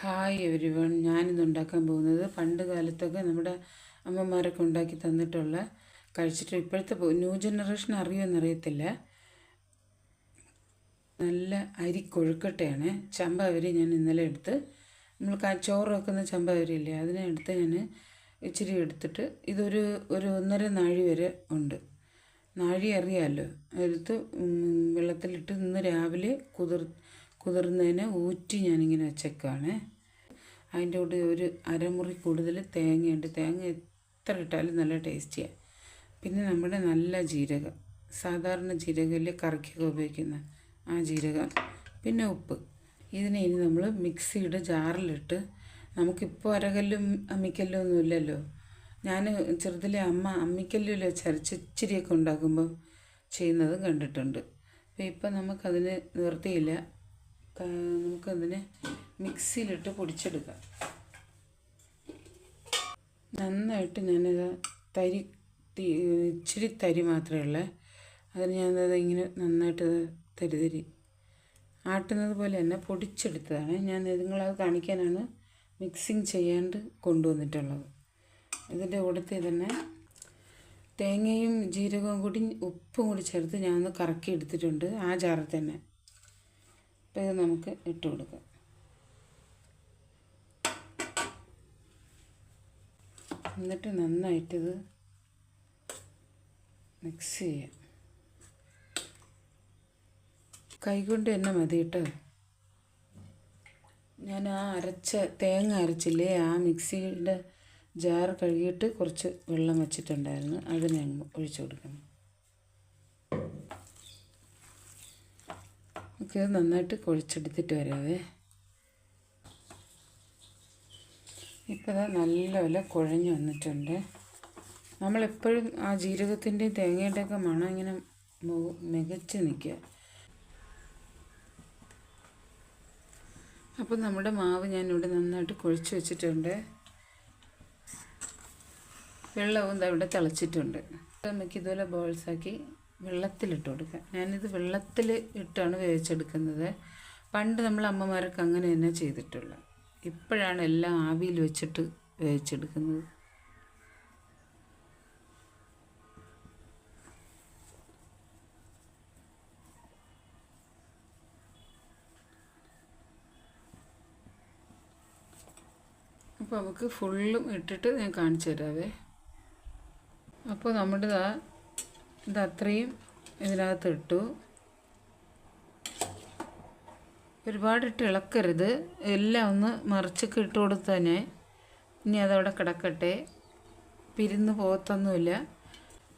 Hi every one ഞാനിന്ന് ഉണ്ടാക്കാൻ പോകുന്നത് പണ്ട് കാലത്തൊക്കെ നമ്മുടെ അമ്മമാരൊക്കെ ഉണ്ടാക്കി തന്നിട്ടുള്ള കഴിച്ചിട്ട് ഇപ്പോഴത്തെ ന്യൂ ജനറേഷൻ അറിയുമെന്നറിയത്തില്ല നല്ല അരി കൊഴുക്കട്ടയാണ്. ചമ്പവരി ഞാൻ ഇന്നലെ എടുത്ത് നമ്മൾ ചോറ് വെക്കുന്ന ചമ്പവരി ഇല്ലേ അതിനെ എടുത്ത് ഞാൻ ഇച്ചിരി എടുത്തിട്ട് ഇതൊരു ഒരു ഒന്നര നാഴി വരെ ഉണ്ട്. നാഴി അറിയാമല്ലോ എടുത്ത് വെള്ളത്തിലിട്ട് ഇന്ന് രാവിലെ കുതിർ കുതിർന്നതിനെ ഊറ്റി ഞാനിങ്ങനെ വെച്ചേക്കാണ് അതിന്റെ കൂടെ ഒരു അരമുറി കൂടുതൽ തേങ്ങയുണ്ട്. തേങ്ങ എത്ര ഇട്ടാലും നല്ല ടേസ്റ്റിയാണ് പിന്നെ നമ്മുടെ നല്ല ജീരകം. സാധാരണ ജീരകമല്ലേ കറിക്കൊക്കെ ഉപയോഗിക്കുന്ന ആ ജീരകം. പിന്നെ ഉപ്പ്. ഇതിനെ ഇനി നമ്മൾ മിക്സിയുടെ ജാറിലിട്ട് നമുക്കിപ്പോൾ അരകല്ലും അമ്മിക്കല്ലും ഒന്നും ഇല്ലല്ലോ. ഞാൻ ചെറുതിലെ അമ്മ അമ്മിക്കല്ലിൽ വെച്ച് അരച്ച് ഇച്ചിരിയൊക്കെ ഉണ്ടാക്കുമ്പോൾ ചെയ്യുന്നത് കണ്ടിട്ടുണ്ട്. അപ്പോൾ ഇപ്പം നമുക്കതിന് നിവൃത്തിയില്ല. ക- നമുക്കതിനെ മിക്സിയിലിട്ട് പൊടിച്ചെടുക്കാം. നന്നായിട്ട് ഞാനിത് തരി ഇച്ചിരി തരി മാത്രമേ ഉള്ളേ. അതിന് ഞാനത് ഇങ്ങനെ നന്നായിട്ട് തരിതരി തരി തരി. ആട്ടുന്നത് പോലെ തന്നെ പൊടിച്ചെടുത്തതാണ്. ഞാൻ നിങ്ങളത് കാണിക്കാനാണ് മിക്സിങ് ചെയ്യാണ്ട് കൊണ്ടുവന്നിട്ടുള്ളത്. ഇതിന്റെ കൂടത്തിൽ തന്നെ തേങ്ങയും ജീരകവും കൂടി ഉപ്പും കൂടി ചേർത്ത് ഞാനൊന്ന് കറക്കി എടുത്തിട്ടുണ്ട് ആ ജാറിൽ തന്നെ. അപ്പോൾ ഇത് നമുക്ക് ഇട്ട് കൊടുക്കാം. എന്നിട്ട് നന്നായിട്ടിത് മിക്സ് ചെയ്യാം. കൈകൊണ്ട് തന്നെ മതി കേട്ടോ. ഞാൻ ആ അരച്ച തേങ്ങ അരച്ചില്ലേ ആ മിക്സിയുടെ ജാർ കഴുകിയിട്ട് കുറച്ച് വെള്ളം വെച്ചിട്ടുണ്ടായിരുന്നു. അതിനെ ഞാൻ ഒഴിച്ചു കൊടുക്കണം. ഇത് നന്നായിട്ട് കുഴച്ചെടുത്തിട്ട് വരാവേ. ഇപ്പോൾ അത് നല്ലപോലെ കുഴഞ്ഞു വന്നിട്ടുണ്ട്. നമ്മളെപ്പോഴും ആ ജീരകത്തിന്റെയും തേങ്ങയുടെയൊക്കെ മണം ഇങ്ങനെ മികച്ച് നിൽക്കുക. അപ്പോൾ നമ്മുടെ മാവ് ഞാനിവിടെ നന്നായിട്ട് കുഴച്ച് വെച്ചിട്ടുണ്ട്. വെള്ളവും ഇവിടെ തിളച്ചിട്ടുണ്ട്. നമുക്ക് ഇതുപോലെ ബോൾസാക്കി വെള്ളത്തിലിട്ട് കൊടുക്കുക. ഞാനിത് വെള്ളത്തിൽ ഇട്ടാണ് വേവിച്ചെടുക്കുന്നത്. പണ്ട് നമ്മൾ അമ്മമാരൊക്കെ അങ്ങനെ തന്നെ ചെയ്തിട്ടുള്ളത് ഇപ്പോഴാണ് എല്ലാം ആവിയിൽ വെച്ചിട്ട് വേവിച്ചെടുക്കുന്നത്. അപ്പോൾ നമുക്ക് ഫുള്ളും ഇട്ടിട്ട് ഞാൻ കാണിച്ചു തരാവേ. അപ്പോൾ നമ്മുടെ ഇതാ അത്രയും ഇതിനകത്ത് ഇട്ടു. ഒരുപാട് ഇട്ട് ഇളക്കരുത്. എല്ലാം ഒന്ന് മറിച്ചൊക്കെ ഇട്ട് കൊടുത്ത് തന്നെ ഇനി അതവിടെ കിടക്കട്ടെ. പിരിന്ന് പോകത്തൊന്നുമില്ല.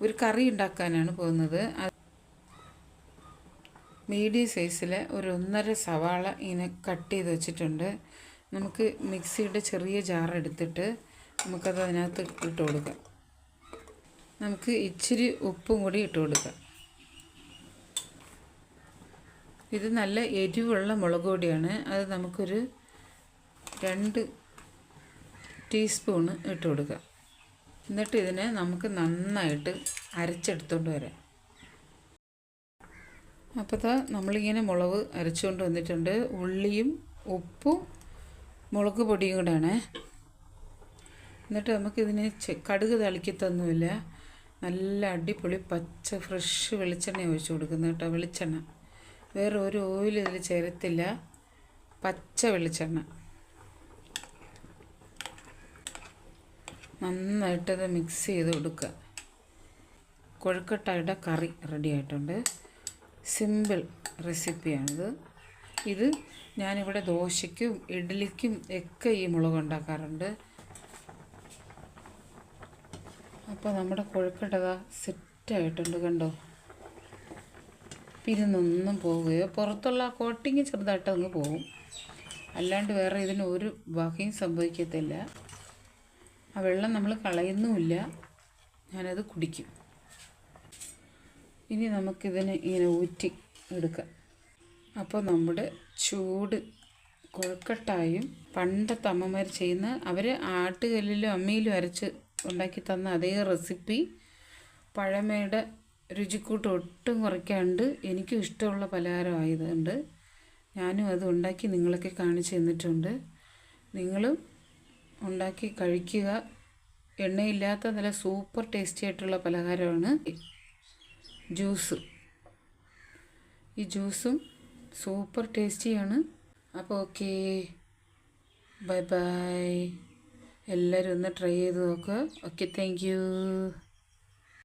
ഒരു കറി ഉണ്ടാക്കാനാണ് പോകുന്നത്. മീഡിയം സൈസിൽ ഒരു ഒന്നര സവാള ഇങ്ങനെ കട്ട് ചെയ്ത് വെച്ചിട്ടുണ്ട്. നമുക്ക് മിക്സിയുടെ ചെറിയ ജാർ എടുത്തിട്ട് നമുക്കത് അതിനകത്ത് ഇട്ട് കൊടുക്കാം. നമുക്ക് ഇച്ചിരി ഉപ്പും കൂടി ഇട്ട് കൊടുക്കാം. ഇത് നല്ല എരിവുള്ള മുളക് പൊടിയാണ്. അത് നമുക്കൊരു രണ്ട് ടീസ്പൂണ് ഇട്ട് കൊടുക്കാം. എന്നിട്ട് ഇതിനെ നമുക്ക് നന്നായിട്ട് അരച്ചെടുത്തോണ്ട് വരാം. അപ്പോൾ താ നമ്മളിങ്ങനെ മുളക് അരച്ചുകൊണ്ട് വന്നിട്ടുണ്ട്. ഉള്ളിയും ഉപ്പും മുളക് പൊടിയും കൂടെയാണ് എന്നിട്ട് നമുക്കിതിനെ കടുക് തളിക്കത്തൊന്നുമില്ല. നല്ല അടിപൊളി പച്ച ഫ്രഷ് വെളിച്ചെണ്ണ ഒഴിച്ച് കൊടുക്കുന്നത് കേട്ടോ വെളിച്ചെണ്ണ. വേറെ ഒരു ഓയിൽ ഇതിൽ ചേരത്തില്ല. പച്ച വെളിച്ചെണ്ണ. നന്നായിട്ടത് മിക്സ് ചെയ്ത് കൊടുക്കുക. കൊഴുക്കട്ടയുടെ കറി റെഡി ആയിട്ടുണ്ട്. സിമ്പിൾ റെസിപ്പിയാണിത് ഇത് ഞാനിവിടെ ദോശയ്ക്കും ഇഡ്ഡലിക്കും ഒക്കെ ഈ മുളക് ഉണ്ടാക്കാറുണ്ട്. അപ്പോൾ നമ്മുടെ കൊഴുക്കട്ട സെറ്റായിട്ടുണ്ട് കണ്ടോ? പിരിന്നൊന്നും പോവുകയോ പുറത്തുള്ള ആ കോട്ടിങ് ചെറുതായിട്ട് അങ്ങ് പോവും. അല്ലാണ്ട് വേറെ ഇതിന് ഒരു ബാക്കിയും സംഭവിക്കത്തില്ല. ആ വെള്ളം നമ്മൾ കളയുന്നുമില്ല. ഞാനത് കുടിക്കും. ഇനി നമുക്കിതിനെ ഇങ്ങനെ ഊറ്റി എടുക്കാം. അപ്പോൾ നമ്മുടെ ചൂട് കൊഴുക്കട്ടായും പണ്ടത്തെ അമ്മമാർ ചെയ്യുന്ന അവർ ആട്ടുകല്ലിലും അമ്മിയിലും അരച്ച് ഉണ്ടാക്കി തന്ന അതേ റെസിപ്പി. പഴമയുടെ രുചിക്കൂട്ട് ഒട്ടും കുറയ്ക്കാണ്ട് എനിക്കും ഇഷ്ടമുള്ള പലഹാരമായതുകൊണ്ട് ഞാനും അത് ഉണ്ടാക്കി നിങ്ങളൊക്കെ കാണിച്ചു തന്നിട്ടുണ്ട്. നിങ്ങളും ഉണ്ടാക്കി കഴിക്കുക. എണ്ണയില്ലാത്ത നല്ല സൂപ്പർ ടേസ്റ്റി ആയിട്ടുള്ള പലഹാരമാണ് ജ്യൂസ്. ഈ ജ്യൂസും സൂപ്പർ ടേസ്റ്റിയാണ്. അപ്പോൾ ഓക്കേ. Bye bye. എല്ലാവരും ഒന്ന് ട്രൈ ചെയ്ത് നോക്കുക ഓക്കെ താങ്ക്